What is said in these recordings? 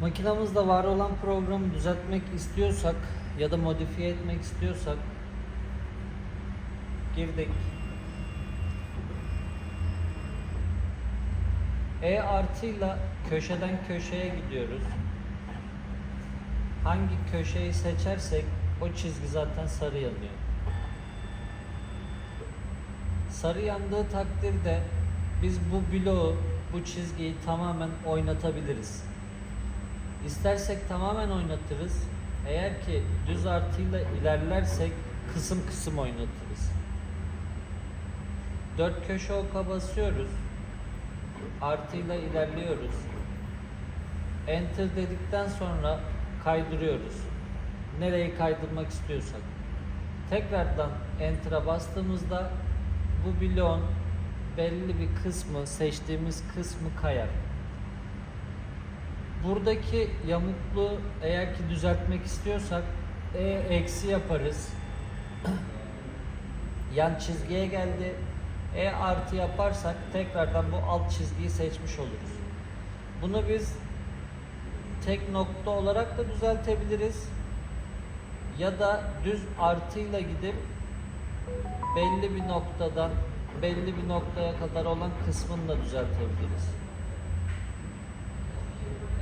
Makinamızda var olan programı düzeltmek istiyorsak ya da modifiye etmek istiyorsak girdik. E artıyla köşeden köşeye gidiyoruz. Hangi köşeyi seçersek o çizgi zaten sarı yanıyor. Sarı yandığı takdirde biz bu bloğu, bu çizgiyi tamamen oynatabiliriz. İstersek tamamen oynatırız. Eğer ki düz artıyla ilerlersek kısım kısım oynatırız. Dört köşe oka basıyoruz. Artıyla ilerliyoruz. Enter dedikten sonra kaydırıyoruz. Nereyi kaydırmak istiyorsak. Tekrardan Enter'a bastığımızda bu bloğun belli bir kısmı, seçtiğimiz kısmı kayar. Buradaki yamukluğu eğer ki düzeltmek istiyorsak E eksi yaparız. Yan çizgiye geldi. E artı yaparsak tekrardan bu alt çizgiyi seçmiş oluruz. Bunu biz tek nokta olarak da düzeltebiliriz. Ya da düz artıyla gidip belli bir noktadan belli bir noktaya kadar olan kısmını da düzeltebiliriz.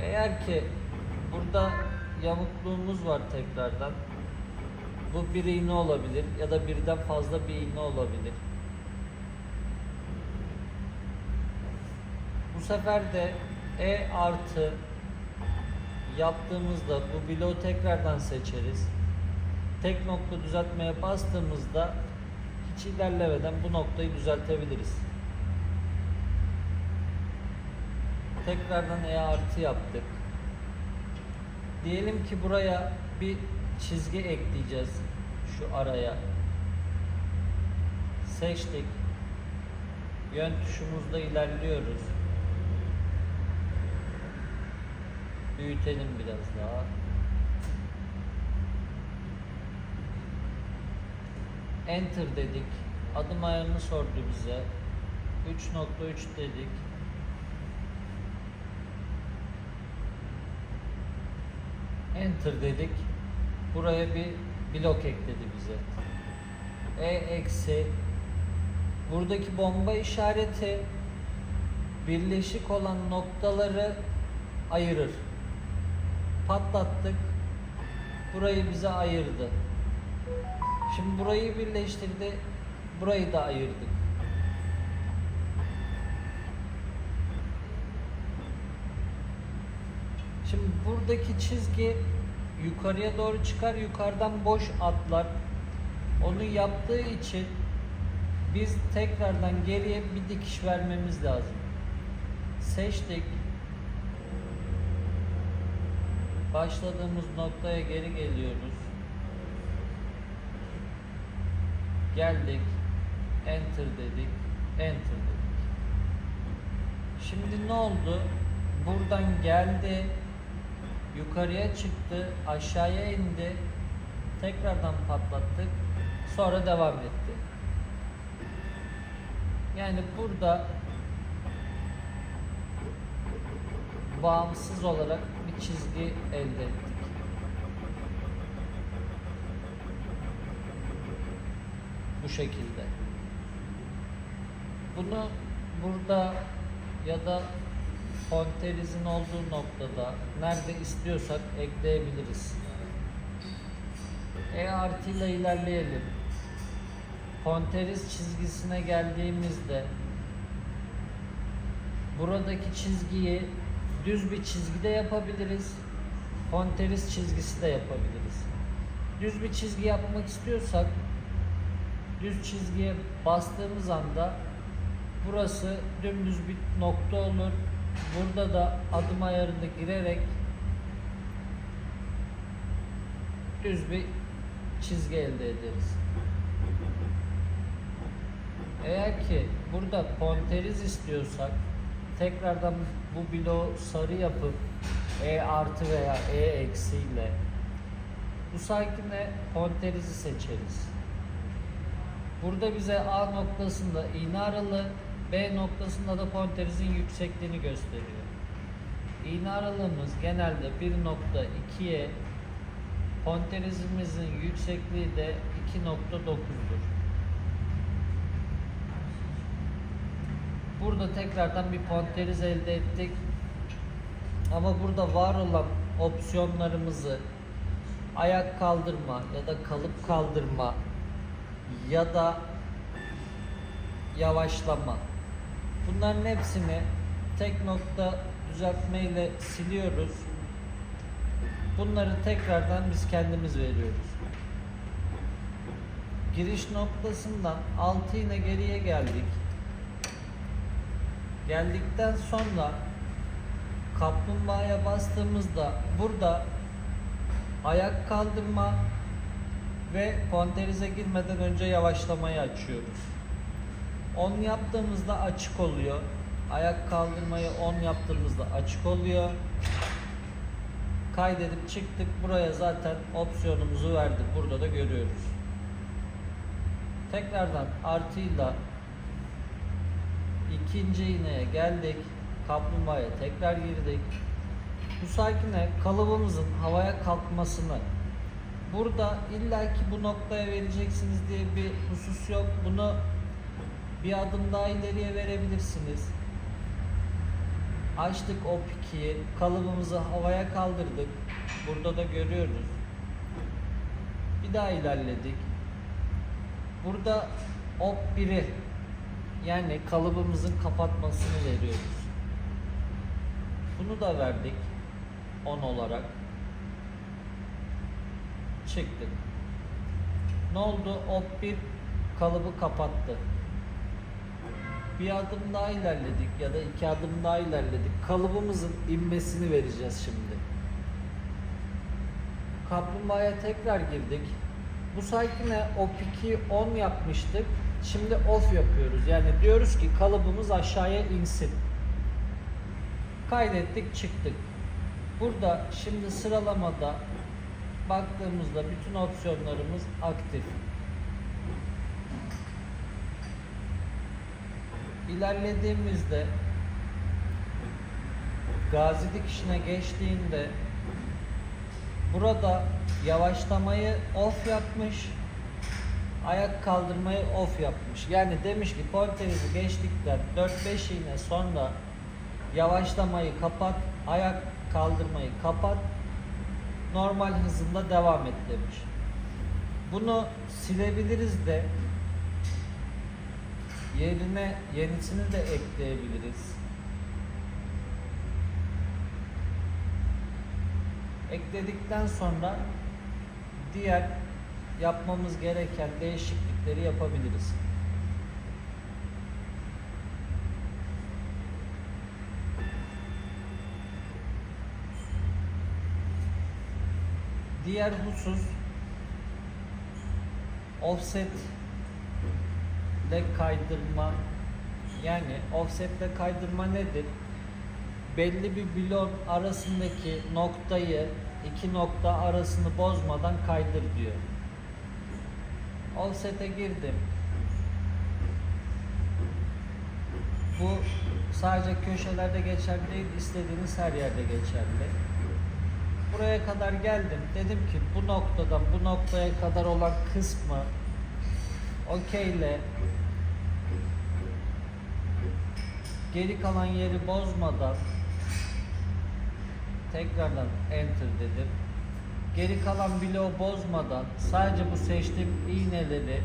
Eğer ki burada yamukluğumuz var tekrardan. Bu bir iğne olabilir ya da birden fazla bir iğne olabilir. Bu sefer de E artı yaptığımızda bu bloğu tekrardan seçeriz. Tek nokta düzeltmeye bastığımızda hiç ilerlemeden bu noktayı düzeltebiliriz. Tekrardan E artı yaptık. Diyelim ki buraya bir çizgi ekleyeceğiz şu araya. Seçtik. Yön tuşumuzda ilerliyoruz. Büyütelim biraz daha. Enter dedik. Adım ayarını sordu bize. 3.3 dedik. Enter dedik. Buraya bir blok ekledi bize. E eksi buradaki bomba işareti birleşik olan noktaları ayırır. Patlattık. Burayı bize ayırdı. Şimdi burayı birleştirdi. Burayı da ayırdık. Şimdi buradaki çizgi yukarıya doğru çıkar, yukarıdan boş atlar. Onu yaptığı için biz tekrardan geriye bir dikiş vermemiz lazım. Seçtik. Başladığımız noktaya geri geliyoruz. Geldik. Enter dedik. Enter dedik. Şimdi ne oldu? Buradan geldi. Yukarıya çıktı. Aşağıya indi. Tekrardan patlattık. Sonra devam etti. Yani burada bağımsız olarak bir çizgi elde ettik. Bu şekilde. Bunu burada ya da konterizin olduğu noktada nerede istiyorsak ekleyebiliriz. E artı ile ilerleyelim. Konteriz çizgisine geldiğimizde buradaki çizgiyi düz bir çizgide yapabiliriz. Konteriz çizgisi de yapabiliriz. Düz bir çizgi yapmak istiyorsak düz çizgiye bastığımız anda burası dümdüz bir nokta olur. Burada da adım ayarını girerek düz bir çizgi elde ederiz. Eğer ki burada konteriz istiyorsak tekrardan bu bloğu sarı yapıp E artı veya E eksi ile bu sakine konterizi seçeriz. Burada bize A noktasında iğne aralı, B noktasında da konterizin yüksekliğini gösteriyor. iğne aralığımız genelde 1.2'ye ponterizimizin yüksekliği de 2.9'dur. Burada tekrardan bir ponteriz elde ettik. Ama burada var olan opsiyonlarımızı ayak kaldırma ya da kalıp kaldırma ya da yavaşlama. Bunların hepsini tek nokta düzeltme ile siliyoruz. Bunları tekrardan biz kendimiz veriyoruz. Giriş noktasından 6 iğne geriye geldik. Geldikten sonra kaplumbağaya bastığımızda burada ayak kaldırma ve ponterize girmeden önce yavaşlamayı açıyoruz. 10 yaptığımızda açık oluyor. Ayak kaldırmayı 10 yaptığımızda açık oluyor. Kaydedip çıktık. Buraya zaten opsiyonumuzu verdik. Burada da görüyoruz. Tekrardan artıyla ikinci iğneye geldik. Kaplumbağaya tekrar girdik. Bu sakine kalıbımızın havaya kalkmasını burada illaki bu noktaya vereceksiniz diye bir husus yok. Bunu bir adım daha ileriye verebilirsiniz. Açtık op 2'yi, kalıbımızı havaya kaldırdık. Burada da görüyoruz. Bir daha ilerledik. Burada op 1'i yani kalıbımızın kapatmasını veriyoruz. Bunu da verdik 10 olarak. Çıktık. Ne oldu? Op 1 kalıbı kapattı. Bir adım daha ilerledik ya da iki adım daha ilerledik. Kalıbımızın inmesini vereceğiz şimdi. Kaplumbağaya tekrar girdik. Bu sakine op 2'yi 10 yapmıştık. Şimdi off yapıyoruz. Yani diyoruz ki kalıbımız aşağıya insin. Kaydettik çıktık. Burada şimdi sıralamada baktığımızda bütün opsiyonlarımız aktif. İlerlediğimizde gazi dikişine geçtiğinde burada yavaşlamayı off yapmış ayak kaldırmayı off yapmış. Yani demiş ki porterizi geçtikten 4-5 iğne sonra yavaşlamayı kapat, ayak kaldırmayı kapat, normal hızında devam et demiş. Bunu silebiliriz de yerine yenisini de ekleyebiliriz. Ekledikten sonra diğer yapmamız gereken değişiklikleri yapabiliriz. Diğer husus offset ile kaydırma yani offset ile kaydırma nedir? Belli bir blok arasındaki noktayı iki nokta arasını bozmadan kaydır diyor. Offset'e girdim. Bu sadece köşelerde geçerli değil, istediğiniz her yerde geçerli. Buraya kadar geldim. Dedim ki bu noktadan bu noktaya kadar olan kısmı OK ile geri kalan yeri bozmadan tekrardan enter dedim. Geri kalan bloğu bozmadan sadece bu seçtiğim iğneleri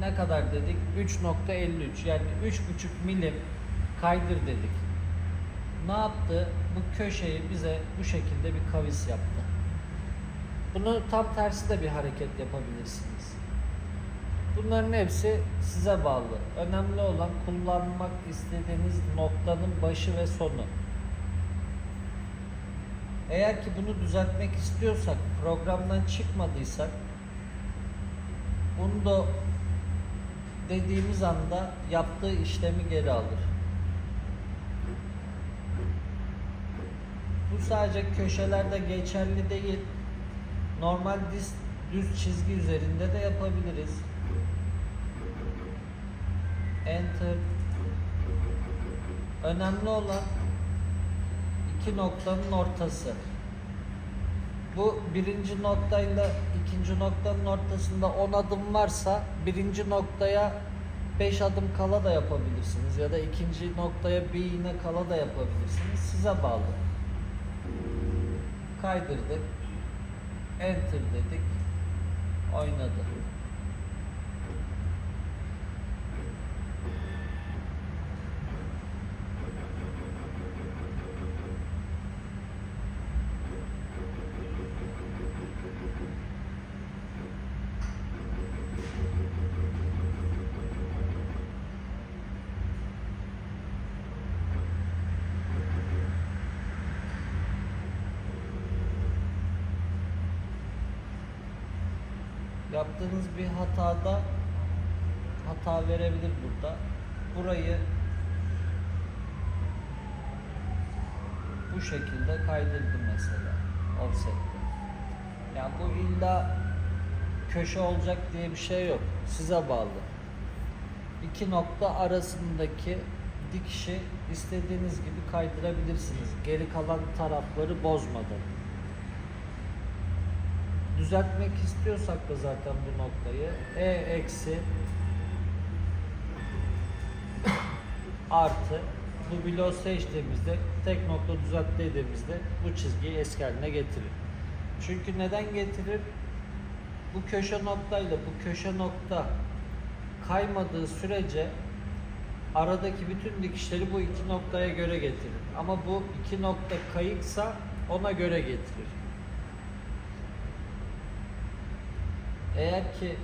ne kadar dedik? 3.53 yani 3.5 milim kaydır dedik. Ne yaptı? Bu köşeyi bize bu şekilde bir kavis yaptı. Bunu tam tersi de bir hareket yapabilirsiniz. Bunların hepsi size bağlı. Önemli olan kullanmak istediğiniz noktanın başı ve sonu. Eğer ki bunu düzeltmek istiyorsak, programdan çıkmadıysak bunu da dediğimiz anda yaptığı işlemi geri alır. Bu sadece köşelerde geçerli değil. Normal düz, düz çizgi üzerinde de yapabiliriz. Enter. Önemli olan iki noktanın ortası. Bu birinci noktayla ikinci noktanın ortasında 10 adım varsa birinci noktaya 5 adım kala da yapabilirsiniz ya da ikinci noktaya bir iğne kala da yapabilirsiniz. Size bağlı. Kaydırdık. Enter dedik. Oynadı. Yaptığınız bir hatada hata verebilir burada. Burayı bu şekilde kaydırdım mesela offset'te. Yani bu illa köşe olacak diye bir şey yok. Size bağlı. İki nokta arasındaki dikişi istediğiniz gibi kaydırabilirsiniz. Geri kalan tarafları bozmadan düzeltmek istiyorsak da zaten bu noktayı e eksi artı bu bloğu seçtiğimizde tek nokta düzelt dediğimizde bu çizgiyi eski haline getirir. Çünkü neden getirir? Bu köşe noktayla bu köşe nokta kaymadığı sürece aradaki bütün dikişleri bu iki noktaya göre getirir. Ama bu iki nokta kayıksa ona göre getirir. Eğer ki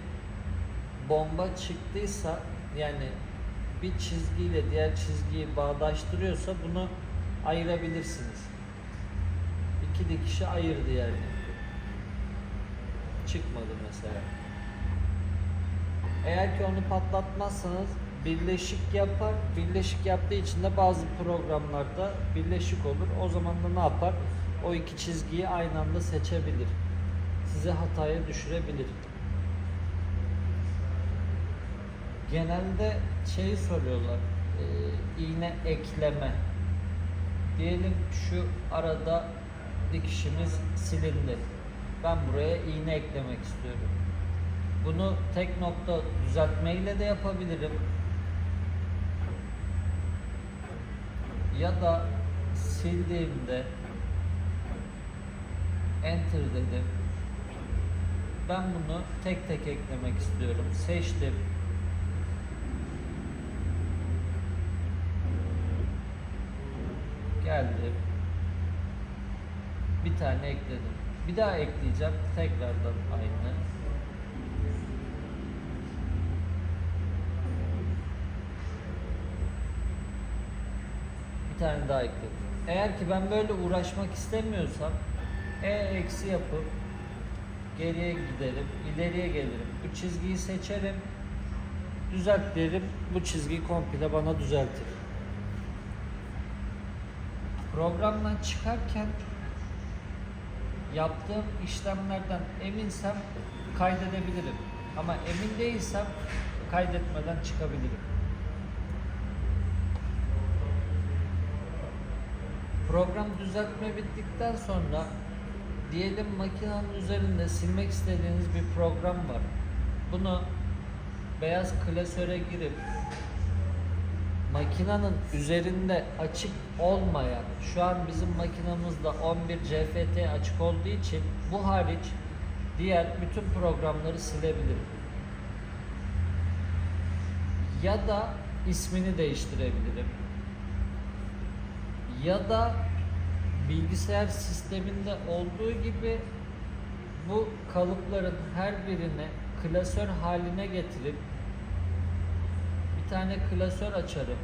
bomba çıktıysa yani bir çizgiyle diğer çizgiyi bağdaştırıyorsa bunu ayırabilirsiniz. İki dikişi ayırdı yani. Çıkmadı mesela. Eğer ki onu patlatmazsanız birleşik yapar. Birleşik yaptığı için de bazı programlarda birleşik olur. O zaman da ne yapar? O iki çizgiyi aynı anda seçebilir. Sizi hataya düşürebilir. Genelde şeyi soruyorlar. E, iğne ekleme. Diyelim şu arada dikişimiz silindi. Ben buraya iğne eklemek istiyorum. Bunu tek nokta düzeltmeyle de yapabilirim. Ya da sildiğimde enter dedim. Ben bunu tek tek eklemek istiyorum. Seçtim. Geldim. Bir tane ekledim. Bir daha ekleyeceğim. Tekrardan aynı. Bir tane daha ekledim. Eğer ki ben böyle uğraşmak istemiyorsam E eksi yapıp geriye giderim, ileriye gelirim. Bu çizgiyi seçerim. Düzelt derim. Bu çizgiyi komple bana düzeltir. Programdan çıkarken yaptığım işlemlerden eminsem kaydedebilirim. Ama emin değilsem kaydetmeden çıkabilirim. Program düzeltme bittikten sonra diyelim makinenin üzerinde silmek istediğiniz bir program var. Bunu beyaz klasöre girip makinenin üzerinde açık olmayan şu an bizim makinamızda 11 CFT açık olduğu için bu hariç diğer bütün programları silebilirim. Ya da ismini değiştirebilirim. Ya da bilgisayar sisteminde olduğu gibi bu kalıpların her birini klasör haline getirip tane klasör açarım.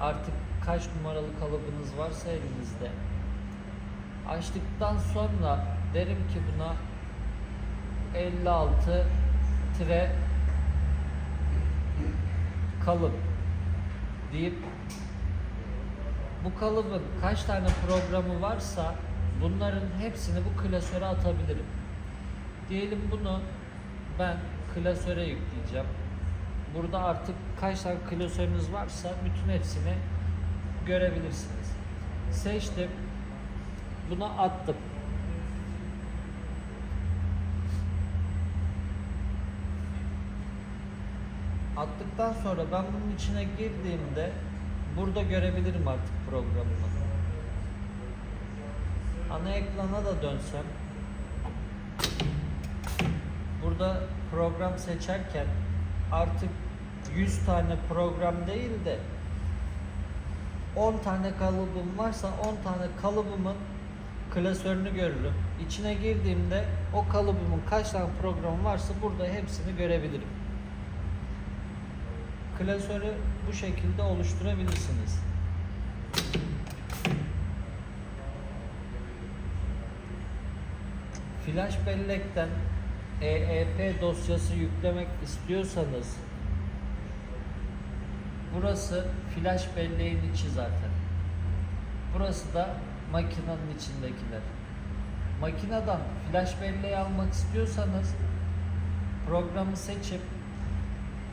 Artık kaç numaralı kalıbınız varsa elinizde. Açtıktan sonra derim ki buna 56 tire kalıp deyip bu kalıbın kaç tane programı varsa bunların hepsini bu klasöre atabilirim. Diyelim bunu ben klasöre yükleyeceğim. Burada artık kaç tane klasörünüz varsa bütün hepsini görebilirsiniz. Seçtim. Bunu attım. Attıktan sonra ben bunun içine girdiğimde burada görebilirim artık programımı. Ana ekrana da dönsem burada program seçerken artık 100 tane program değil de 10 tane kalıbım varsa 10 tane kalıbımın klasörünü görürüm. İçine girdiğimde o kalıbımın kaç tane program varsa burada hepsini görebilirim. Klasörü bu şekilde oluşturabilirsiniz. Flash bellekten EEP dosyası yüklemek istiyorsanız burası flash belleğin içi zaten. Burası da makinenin içindekiler. Makineden flash belleği almak istiyorsanız programı seçip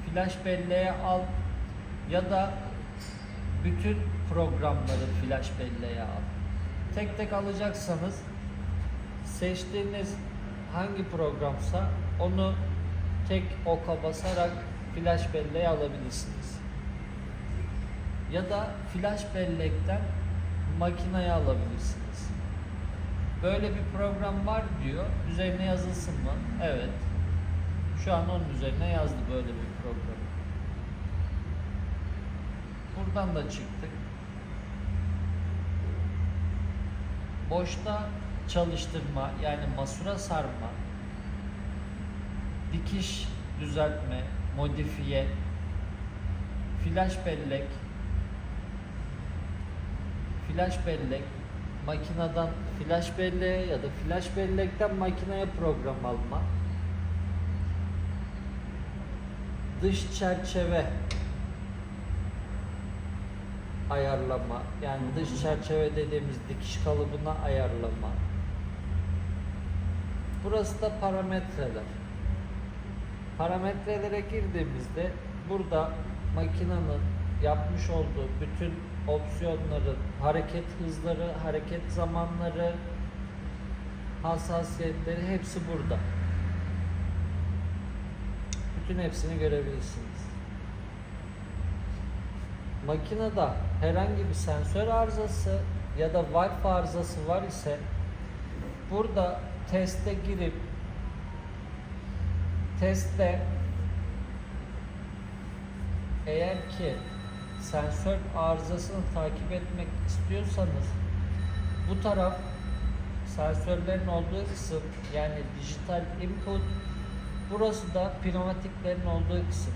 flash belleğe al ya da bütün programları flash belleğe al. Tek tek alacaksanız seçtiğiniz hangi programsa onu tek oka basarak flash belleğe alabilirsiniz. Ya da flash bellekten makineye alabilirsiniz. Böyle bir program var diyor. Üzerine yazılsın mı? Evet. Şu an onun üzerine yazdı böyle bir program. Buradan da çıktık. Boşta çalıştırma yani masura sarma, dikiş düzeltme, modifiye, flash bellek, flash bellek, makineden flash belleğe ya da flash bellekten makineye program alma, dış çerçeve ayarlama yani dış çerçeve dediğimiz dikiş kalıbına ayarlama burası da parametreler. Parametrelere girdiğimizde burada makinenin yapmış olduğu bütün opsiyonların hareket hızları hareket zamanları hassasiyetleri hepsi burada. Bütün hepsini görebilirsiniz. Makinede herhangi bir sensör arızası ya da Wi-Fi arızası var ise burada teste girip testte eğer ki sensör arızasını takip etmek istiyorsanız bu taraf sensörlerin olduğu kısım yani dijital input burası da pneumatiklerin olduğu kısım.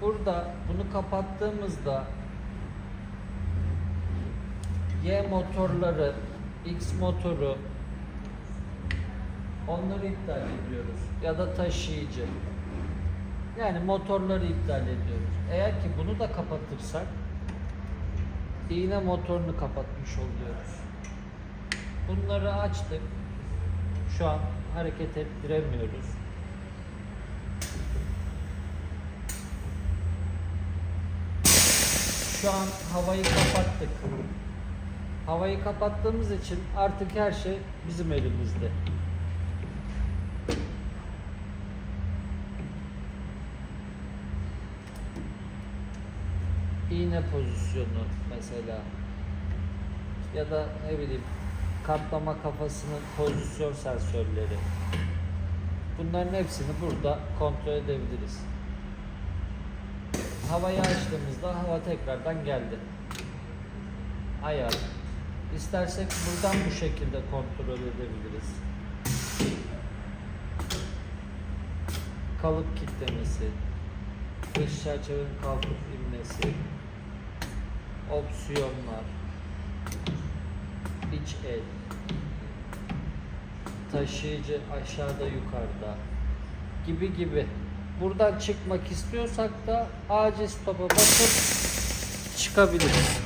Burada bunu kapattığımızda Y motorları, X motoru onları iptal ediyoruz ya da taşıyıcı. Yani motorları iptal ediyoruz. Eğer ki bunu da kapatırsak iğne motorunu kapatmış oluyoruz. Bunları açtık. Şu an hareket ettiremiyoruz. Şu an havayı kapattık. Havayı kapattığımız için artık her şey bizim elimizde. İğne pozisyonu mesela ya da ne bileyim katlama kafasının pozisyon sensörleri. Bunların hepsini burada kontrol edebiliriz. Havayı açtığımızda hava tekrardan geldi. Ayar. İstersek buradan bu şekilde kontrol edebiliriz. Kalıp kitlemesi, dış çerçevenin kalkıp inmesi, opsiyonlar, iç el, taşıyıcı aşağıda yukarıda gibi gibi. Buradan çıkmak istiyorsak da acil stopa basıp çıkabiliriz.